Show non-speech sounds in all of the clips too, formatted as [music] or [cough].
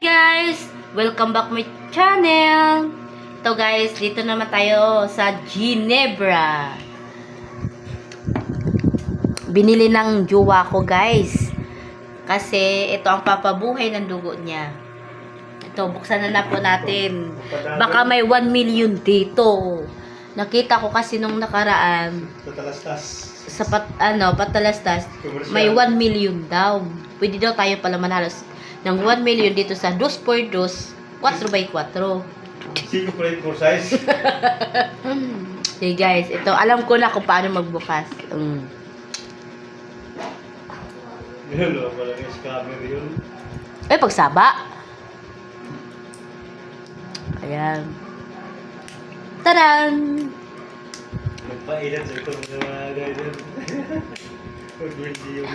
guys! Welcome back my channel! Ito guys, dito naman tayo sa Ginebra. Binili ng jowa ko guys. Kasi ito ang papabuhay ng dugo niya. Ito, buksan na na po natin. Baka may 1 million dito. Nakita ko kasi nung nakaraan, Tatalastas. sa pat, ano, patalastas, may 1 million daw. Pwede daw tayo pala manalo ng 1 million dito sa 2x2, 4x4. Sino pa rin for size? [laughs] Okay guys, ito, alam ko na kung paano magbukas. Mm. Yun, no? Walang scammer yun. Eh, pagsaba. Ayan. Taran! Nagpailan sa itong mga ganyan. Pag-windy yung...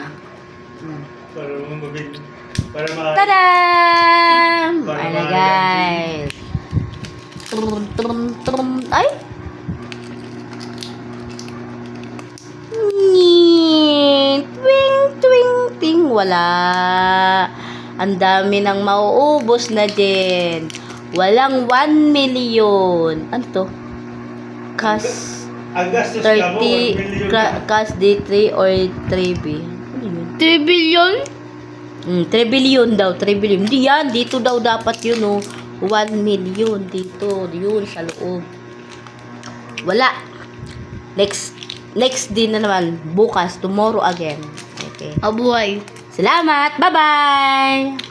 Para mo mabin... Para ma... Para Ayan na guys. Trum, trum, trum. Ay! Ni- Twing, twing, ting. Wala. Ang dami nang mauubos na din. Walang 1 million. Ano to? Cash Ang gastos ka mo, 1 million 30, ca- cash D3 or 3B. Ano yun? 3 billion? Mm, 3 billion daw, 3 billion. Hindi yan, dito daw dapat yun, oh. 1 million dito, yun sa loob. Wala. Next, next din na naman, bukas, tomorrow again. Okay. Abuhay. Salamat, bye-bye!